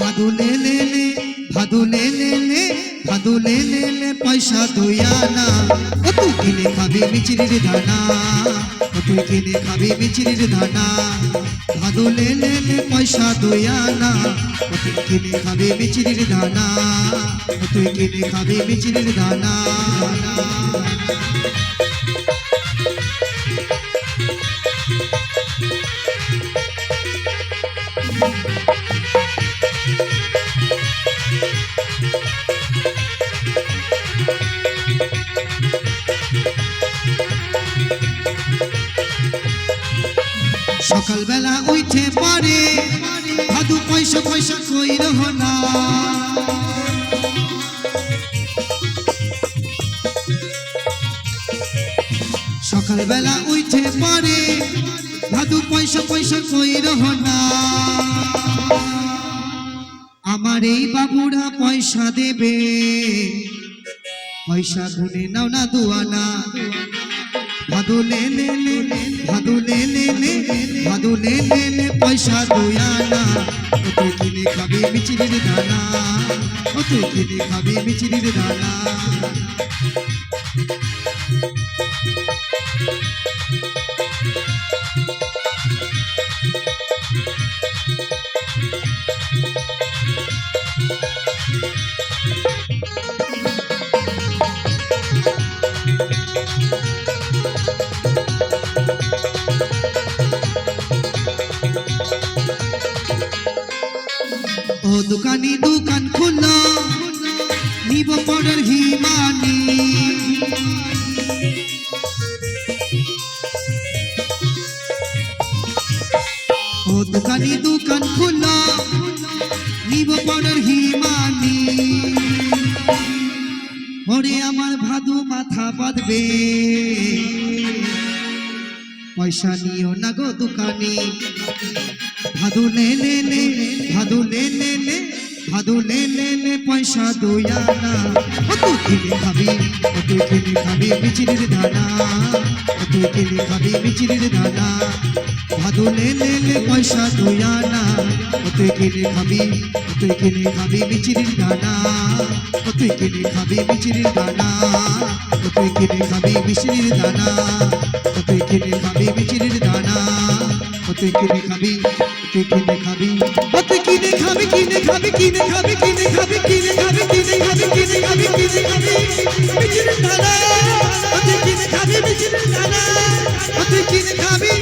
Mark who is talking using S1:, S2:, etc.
S1: ভাদুলে লেলে ভাদুলে লেলে ভাদুলে লেলে পয়সা দুই আনা। ও তুই কিনে খাবে মিচিরির তুই কিনে খাবি মিচিরির দানা। ভাদু লে লে পয়সা দুয়ানা তুই কিনে খাবি মিচিরির দানা। তুই কিনে খাবি মিচিরির দানা। সকালবেলা উঠে পরে ভাদু পয়সা পয়সা কই রহ না। সকালবেলা উঠে পরে ভাদু পয়সা পয়সা কই রহ না। আমার এই বাবুরা পয়সা দেবে, পয়সা গুনে নাও না দুয়ানা। ভাদু লে লে লে ভাদু লে লে লে ভাদু লে লে লে পয়সা দুয়ানা ও তুই কিনে খাবি মিচিরির দানা ও তুই কিনে খাবি মিচিরির দানা। ও দোকানি দোকান খুললো নিব পরের হিমানি। ও দোকানি দোকান খুললো নিব পরের হিমানি। ওরে আমার ভাদু মাথা বাঁধবে। পয়সা নিও না গো দোকানে। ভাদু নে নে নে, ভাদু নে নে নে, ভাদু নে নে নে পয়সা দোয়া না তুই কিনে খাবি তুই কিনে খাবি বিচিরির দানা। তুই কিনে খাবি বিচিরির দানা। ভাদু নে নে নে পয়সা দোয়া না তুই কিনে খাবি তুই কিনে খাবি বিচিরির দানা। তুই কিনে খাবি বিচিরির দানা। তুই কিনে খাবি বিচিরির দানা। কিনে খাবি বিচিরির দানা তুই কিনে খাবি তুই কিনে খাবি ও তুই কিনে খাবি কিনে খাবি কিনে খাবি কিনে খাবি কিনে খাবি কিনে খাবি কিনে খাবি কিনে খাবি বিচিরির দানা ও তুই কিনে খাবি বিচিরির দানা ও তুই কিনে খাবি